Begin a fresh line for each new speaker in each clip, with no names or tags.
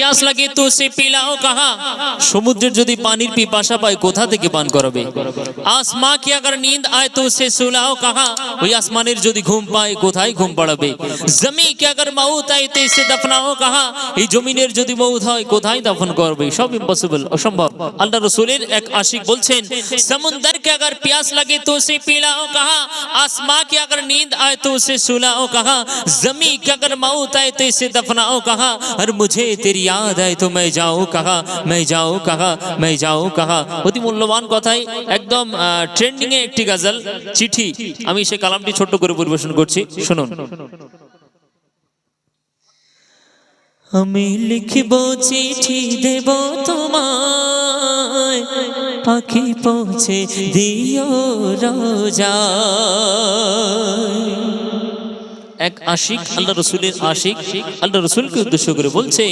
प्यास लगे तो उसे पिलाओ कहा সমুদ্রের যদি পানির পিপাসা পায় কোথা থেকে পান করাবে আসমা কি अगर नींद आए तो उसे सुलाओ कहा ওই আসমানের যদি ঘুম পায় কোথায় ঘুম পাড়াবে জমি কি अगर मौत आए तो इसे दफनाओ कहा এই জমিনের যদি মৌত হয় কোথায় দাফন করবে সব ইম্পসিবল অসম্ভব আল্লাহ রসুলের এক আশিক বলছেন সমুদ্র के अगर प्यास लगे तो उसे पिलाओ कहा आसमां की अगर नींद आए तो उसे सुलाओ कहा जमी की अगर मौत आए तो इसे दफनाओ कहा और मुझे तेरी याद आए तो मैं जाऊं कहा मैं जाऊं कहा मैं जाऊं कहा অতি মূল্যবান কথাই একদম ট্রেন্ডিং এ একটি গাজাল চিঠি আমি সেই কালামটি ছোট্ট করে পরিবেশন করছি শুনুন আমি লিখব চিঠি দেব তোমায় পাখি পৌঁছে দিও রোজা এক আশিক আল্লাহ রসুলের আশিক আল্লাহ রসুলকে উদ্দেশ্য করে বলছে,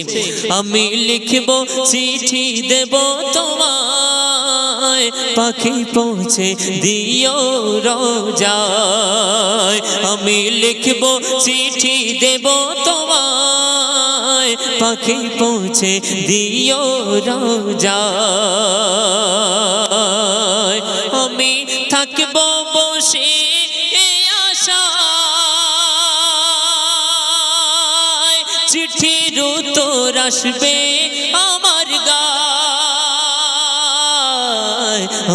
আমি লিখব, চিঠি দেব তোমায়, পাখি পৌঁছে দিও রোজায়। আমি লিখব, চিঠি দেব তোমায়, পাখি পৌঁছে দিও রোজায়। আমি থাকব বসে আশায় চিঠির উত্তর আসবে আমার গায়।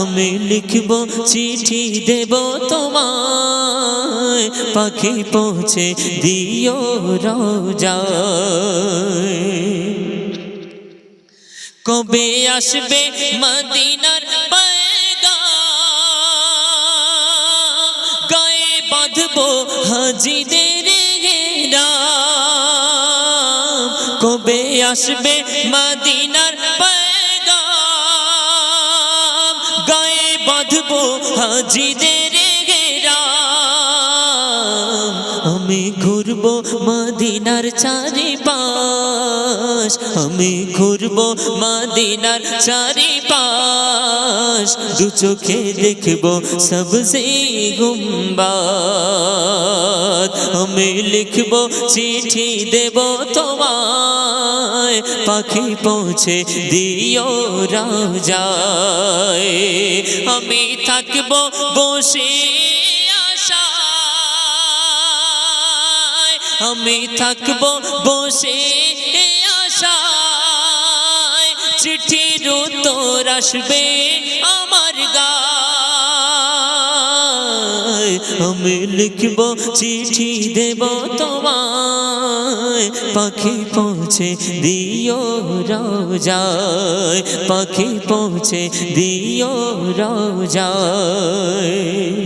আমি লিখব চিঠি দেব তোমায়। পাখি পৌঁছে দিও রোজায়। কবে আসবে মদিনার গায়ে বাঁধবো হাজিদের কবে আসবে মদিনার পয়গা গায়ে বাঁধবো হাজিদের আমি ঘুরবো মদিনার চারিপাশ। আমি ঘুরবো মদিনার চারিপাশ। দু চোখে দেখব সবসে গুম্বাদ। আমি লিখব চিঠি দেব তোমায়। পাখি পৌঁছে দিও রাজায়। আমি থাকব বসে আমি থাকব বসে আশায়। চিঠির উত্তর আসবে আমার গায়। আমি লিখব চিঠি দেব তোমায়। পাখি পৌঁছে দিও রোজায়। পাখি পৌঁছে দিও রোজায়।